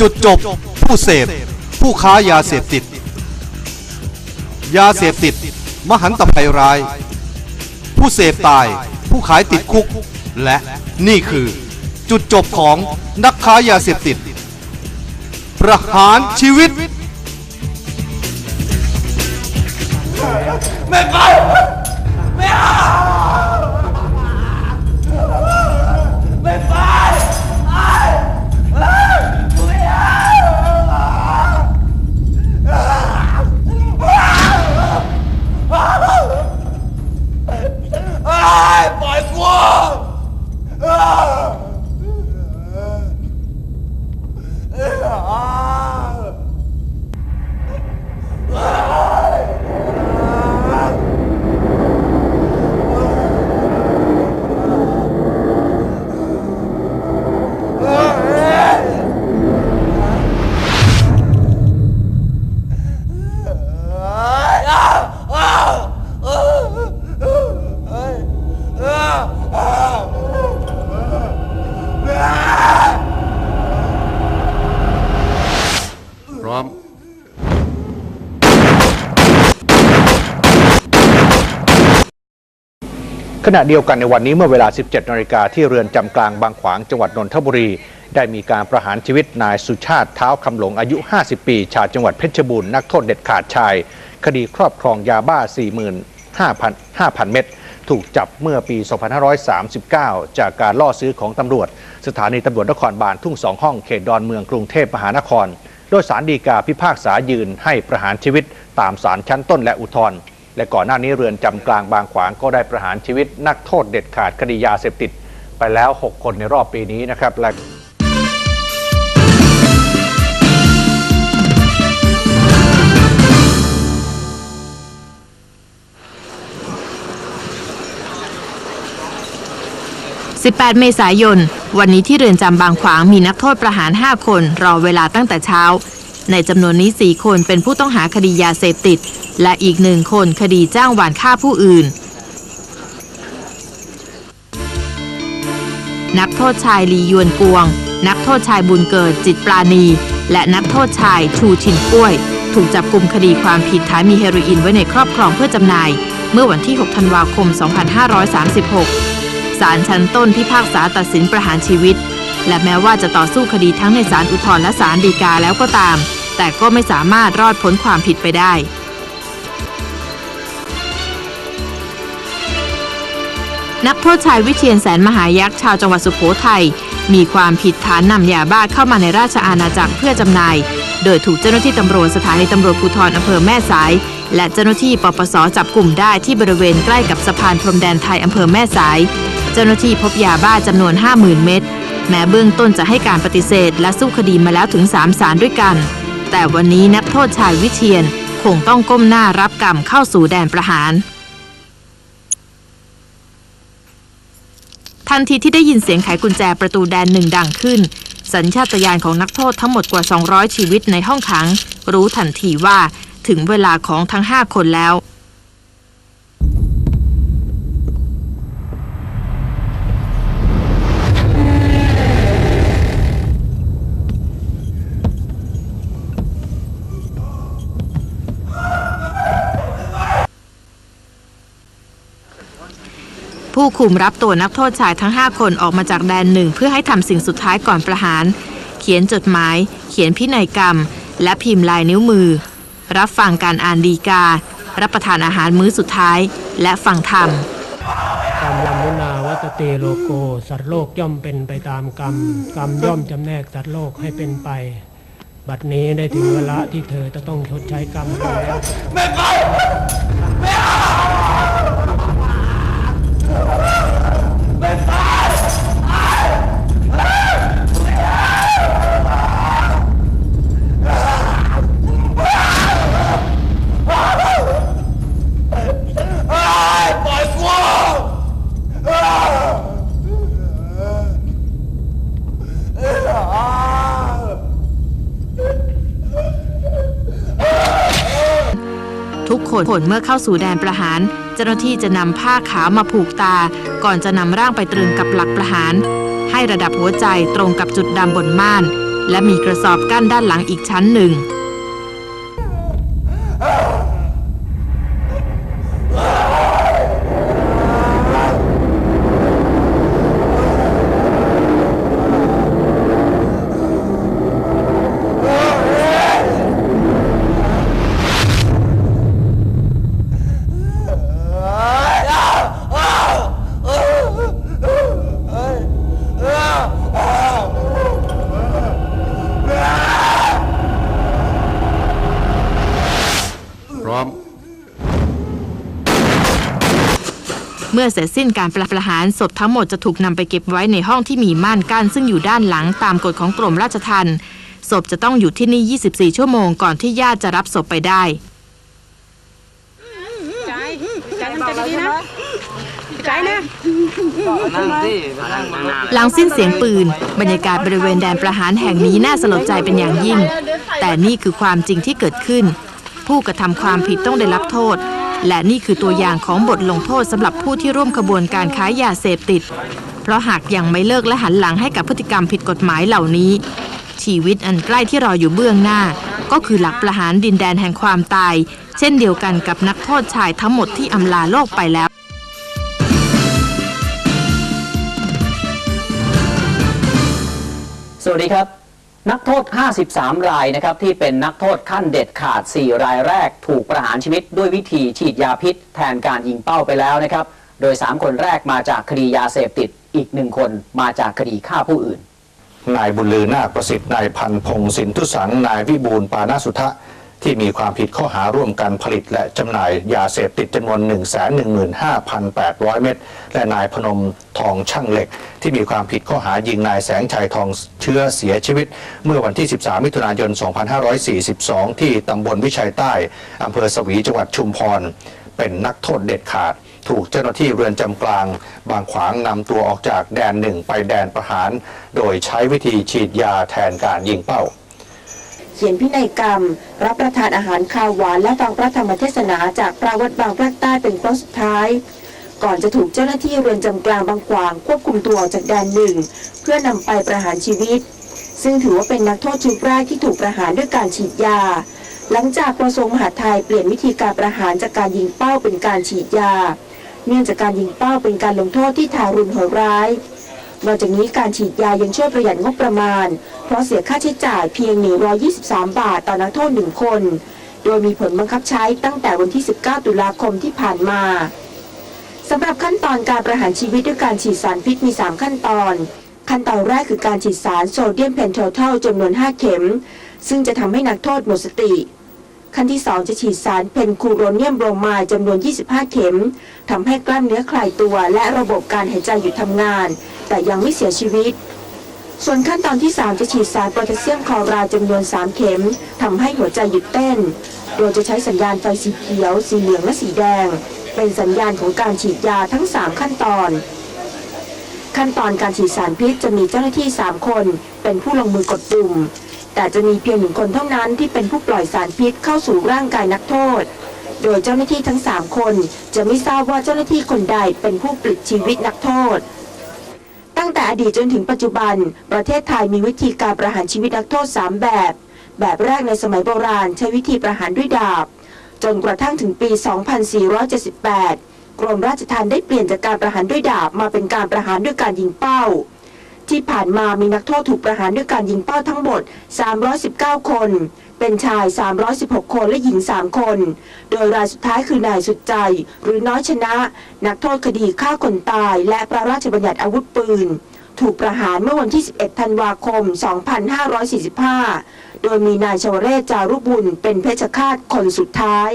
จุดจบ ผู้เสพ ผู้ค้ายาเสพติด ยาเสพติด มหันตภัยร้าย ผู้เสพตาย ผู้ขายติดคุก และนี่คือจุดจบของนักค้ายาเสพติด ประหารชีวิตป ขณะเดียวกันในวันนี้เมื่อเวลา 17 นาฬิกาที่เรือนจำกลางบางขวางจังหวัดนนทบุรี ได้มีการประหารชีวิตนายสุชาติเท้าคำหลงอายุ 50 ปี ชาวจังหวัดเพชรบูรณ์นักโทษเด็ดขาดชาย คดีครอบครองยาบ้า 45,000 5,000 เม็ดถูกจับเมื่อปี 2539 จากการล่อซื้อของตำรวจ สถานีตำรวจนครบาลทุ่งสองห้องเขตดอนเมืองกรุงเทพมหานคร โดยสารดีกาพิพากษายืนให้ประหารชีวิตตามสารชั้นต้นและอุทธรณ์ และก่อนหน้านี้เรือนจำกลางบางขวางก็ได้ประหารชีวิตนักโทษเด็ดขาดคดียาเสพติด ไปแล้ว 6 คนในรอบปีนี้นะครับและ18 เมษายน วันนี้ที่เรือนจำบางขวางมีนักโทษประหาร 5 คน รอเวลาตั้งแต่เช้า ในจำนวนนี้ 4 คนเป็นผู้ต้องหาคดียาเสพติด และอีกหนึ่งคนคดีจ้างหวานฆ่าผู้อื่น นักโทษชายลียวนกวง นักโทษชายบุญเกิดจิตปราณี และนักโทษชายชูชินก้วย ถูกจับกลุ่มคดีความผิดฐานมีเฮโรอีนไว้ในครอบครองเพื่อจำหน่าย เมื่อวันที่ 6 ธันวาคม 2536ศาลชั้นต้นพิพากษาตัดสินประหารชีวิต และแม้ว่าจะต่อสู้คดีทั้งในศาลอุทธรณ์และศาลฎีกาแล้วก็ตาม แต่ก็ไม่สามารถรอดพ้นความผิดไปได้ นักโทษชายวิเชียนแสนมหายักษ์ชาวจังหวัดสุโขทัยมีความผิดฐานนำยาบ้าเข้ามาในราชอาณาจักรเพื่อจำหน่าย โดยถูกเจ้าหน้าที่ตำรวจสถานีตำรวจภูธรอำเภอแม่สาย และเจ้าหน้าที่ปปสจับกลุ่มได้ที่บริเวณใกล้กับสะพานพรมแดนไทยอำเภอแม่สาย เจ้าหน้าที่พบยาบ้าจำนวน 50,000 เม็ด แม้เบื้องต้นจะให้การปฏิเสธ และสู้คดีมาแล้วถึง3ศาลด้วยกัน แต่วันนี้นักโทษชายวิเชียนคงต้องก้มหน้ารับกรรมเข้าสู่แดนประหาร ทันทีที่ได้ยินเสียงไขกุญแจประตูแดนหนึ่งดังขึ้น สัญชาตญาณของนักโทษทั้งหมดกว่า 200 ชีวิตในห้องขัง รู้ทันทีว่าถึงเวลาของทั้ง 5 คนแล้ว ผู้คุมรับตัวนักโทษชายทั้ง 5 คนออกมาจากแดนหนึ่งเพื่อให้ทำสิ่งสุดท้ายก่อนประหาร เขียนจดหมาย เขียนพินัยกรรม และพิมพ์ลายนิ้วมือ รับฟังการอ่านดีกา รับประทานอาหารมื้อสุดท้าย และฟังธรรมกรรมลมุนาวัตเตโลโก สัตว์โลกย่อมเป็นไปตามกรรม กรรมย่อมจำแนกสัตว์โลกให้เป็นไป บัดนี้ได้ถึงเวลาที่เธอจะต้องชดใช้กรรมแล้วไทุกคนผลเมื่อเข้าสู่แดนประหาร เจ้าหน้าที่จะนำผ้าขาวมาผูกตา ก่อนจะนำร่างไปตรึงกับหลักประหาร ให้ระดับหัวใจตรงกับจุดดำบนม่าน และมีกระสอบกั้นด้านหลังอีกชั้นหนึ่ง เมื่อเสร็จสิ้นการประหารศพทั้งหมดจะถูกนำไปเก็บไว้ในห้องที่มีม่านกั้นซึ่งอยู่ด้านหลังตามกฎของกรมราชทัณฑ์ศพจะต้องอยู่ที่นี่ 24 ชั่วโมงก่อนที่ญาติจะรับศพไปได้ใจใจทำใจดีๆนะใจนะนั่งสินั่งนั่งนั่งหลังสิ้นเสียงปืน บรรยากาศบริเวณแดนประหารแห่งนี้น่าสลดใจเป็นอย่างยิ่ง แต่นี่คือความจริงที่เกิดขึ้น ผู้กระทำความผิดต้องได้รับโทษ และนี่คือตัวอย่างของบทลงโทษสำหรับผู้ที่ร่วมขบวนการค้ายาเสพติด เพราะหากยังไม่เลิกและหันหลังให้กับพฤติกรรมผิดกฎหมายเหล่านี้ ชีวิตอันใกล้ที่รออยู่เบื้องหน้า ก็คือหลักประหารดินแดนแห่งความตาย เช่นเดียวกันกับนักโทษชายทั้งหมดที่อำลาโลกไปแล้วสวัสดีครับ นักโทษ 53 รายนะครับที่เป็นนักโทษขั้นเด็ดขาด 4 รายแรก ถูกประหารชีวิตด้วยวิธีฉีดยาพิษ แทนการยิงเป้าไปแล้วนะครับ โดย 3 คนแรกมาจากคดียาเสพติด อีกหนึ่งคนมาจากคดีฆ่าผู้อื่น นายบุญลือนาคประสิทธิ์ นายพันพงศ์สินทุสัง นายวิบูลปานาสุทะ ที่มีความผิดข้อหาร่วมกันผลิตและจำหน่ายยาเสพติดจำนวน 115,800 เม็ดและนายพนมทองช่างเหล็ก ที่มีความผิดข้อหายิงนายแสงชัยทองเชื้อเสียชีวิต เมื่อวันที่ 13 มิถุนายน 2542 ที่ตำบลวิชัยใต้อำเภอสวีจังหวัดชุมพร เป็นนักโทษเด็ดขาดถูกเจ้าหน้าที่เรือนจำกลาง บางขวางนำตัวออกจากแดนหนึ่งไปแดนประหาร โดยใช้วิธีฉีดยาแทนการยิงเป้า ขียนพินัยกรรม รับประทานอาหารคาวหวานและฟังพระธรรมเทศนาจากพระวัดบางพระใต้เป็นครั้งสุดท้าย ก่อนจะถูกเจ้าหน้าที่เรือนจำกลางบางขวางควบคุมตัวออกจากแดนหนึ่ง เพื่อนำไปประหารชีวิต ซึ่งถือว่าเป็นนักโทษชุดแรกที่ถูกประหารด้วยการฉีดยา หลังจากกระทรวงมหาดไทยเปลี่ยนวิธีการประหารจากการยิงเป้าเป็นการฉีดยา เนื่องจากการยิงเป้าเป็นการลงโทษที่ทารุณโหดร้าย นอกจากนี้การฉีดยายังช่วยประหยัดงบประมาณ เพราะเสียค่าใช้จ่ายเพียง 123 บาทต่อนักโทษหนึ่งคน โดยมีผลบังคับใช้ตั้งแต่วันที่ 19 ตุลาคมที่ผ่านมาสำหรับขั้นตอนการประหารชีวิตด้วยการฉีดสารพิษมี 3 ขั้นตอน ขั้นตอนแรกคือการฉีดสารโซเดียมเพนโทเทลจำนวน 5 เข็ม ซึ่งจะทำให้นักโทษหมดสติ ขั้นที่ 2 จะฉีดสารเพนคูโรเนียมโบรไมด์จำนวน 25 เข็มทำให้กล้ามเนื้อคลายตัว และระบบการหายใจหยุดทำงาน แต่ยังไม่เสียชีวิต ส่วนขั้นตอนที่ 3 จะฉีดสารโพแทสเซียมคลอไรด์จำนวน 3 เข็มทำให้หัวใจหยุดเต้น โดยจะใช้สัญญาณไฟสีเขียว สีเหลืองและสีแดง เป็นสัญญาณของการฉีดยาทั้ง 3 ขั้นตอน ขั้นตอนการฉีดสารพิษจะมีเจ้าหน้าที่ 3 คน เป็นผู้ลงมือกดปุ่ม แต่จะมีเพียงหนึ่งคนเท่านั้นที่เป็นผู้ปล่อยสารพิษเข้าสู่ร่างกายนักโทษ โดยเจ้าหน้าที่ทั้ง 3 คนจะไม่ทราบว่าเจ้าหน้าที่คนใดเป็นผู้ปลิดชีวิตนักโทษ ตั้งแต่อดีตจนถึงปัจจุบัน ประเทศไทยมีวิธีการประหารชีวิตนักโทษ 3 แบบ แบบแรกในสมัยโบราณใช้วิธีประหารด้วยดาบ จนกระทั่งถึงปี 2478 กรมราชทัณฑ์ได้เปลี่ยนจากการประหารด้วยดาบมาเป็นการประหารด้วยการยิงเป้า ที่ผ่านมามีนักโทษถูกประหารด้วยการยิงเป้าทั้งหมด 319 คน เป็นชาย 316 คนและหญิง 3 คน โดยรายสุดท้ายคือนายสุดใจ หรือน้อยชนะ นักโทษคดีฆ่าคนตาย และพระราชบัญญัติอาวุธปืน ถูกประหารเมื่อวันที่ 11 ธันวาคม 2545 โดยมีนายชวเรศจารุบุญเป็นเพชฌฆาตคนสุดท้าย